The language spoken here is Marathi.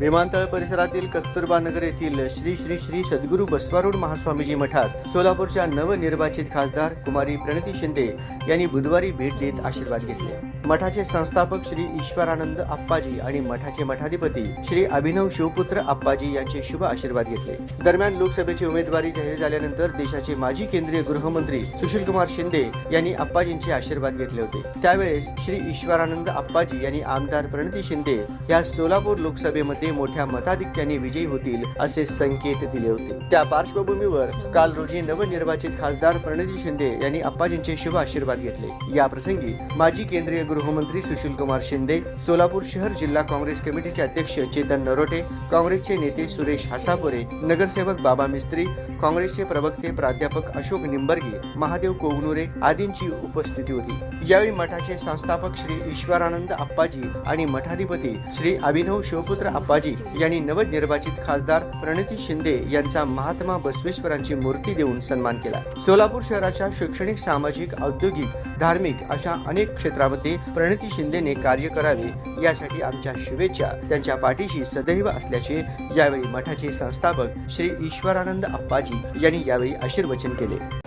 विमानतळ परिसरातील कस्तुरबा नगर येथील श्री श्री श्री सद्गुरू बसवारूढ महास्वामीजी मठात सोलापूरच्या नवनिर्वाचित खासदार कुमारी प्रणिती शिंदे यांनी बुधवारी भेट देत आशीर्वाद घेतले. मठाचे संस्थापक श्री ईश्वरानंद आप्पाजी आणि मठाचे मठाधिपती श्री अभिनव शिवपुत्र आप्पाजी यांचे शुभ आशीर्वाद घेतले. दरम्यान लोकसभेची उमेदवारी जाहीर झाल्यानंतर देशाचे माजी केंद्रीय गृहमंत्री सुशीलकुमार शिंदे यांनी आप्पाजींचे आशीर्वाद घेतले होते. त्यावेळेस श्री ईश्वरानंद आप्पाजी यांनी आमदार प्रणिती शिंदे या सोलापूर लोकसभेमध्ये मोठ्या मताधिक्याने विजयी होतील असे संकेत दिले होते. त्या पार्श्वभूमीवर काल रोजी नवनिर्वाचित खासदार प्रणिती शिंदे यांनी अप्पाजींचे शुभ आशीर्वाद घेतले. या प्रसंगी माजी केंद्रीय गृहमंत्री सुशील कुमार शिंदे सोलापूर शहर जिल्हा काँग्रेस कमिटीचे अध्यक्ष चेतन नरोटे काँग्रेसचे नेते सुरेश हासापुरे नगरसेवक बाबा मिस्त्री काँग्रेसचे प्रवक्ते प्राध्यापक अशोक निंबर्गे महादेव कोगनुरे आदींची उपस्थिती होती. यावेळी मठाचे संस्थापक श्री ईश्वरानंद आप्पाजी आणि मठाधिपती श्री अभिनव शिवपुत्र आप्पाजी यांनी नवनिर्वाचित खासदार प्रणिती शिंदे यांचा महात्मा बसवेश्वरांची मूर्ती देऊन सन्मान केला. सोलापूर शहराच्या शैक्षणिक सामाजिक औद्योगिक धार्मिक अशा अनेक क्षेत्रामध्ये प्रणिती शिंदेने कार्य करावे यासाठी आमच्या शुभेच्छा. त्यांच्या पाठीशी सदैव असल्याचे यावेळी मठाचे संस्थापक श्री ईश्वरानंद आप्पाजी यांनी यावेळी आशीर्वचन केले.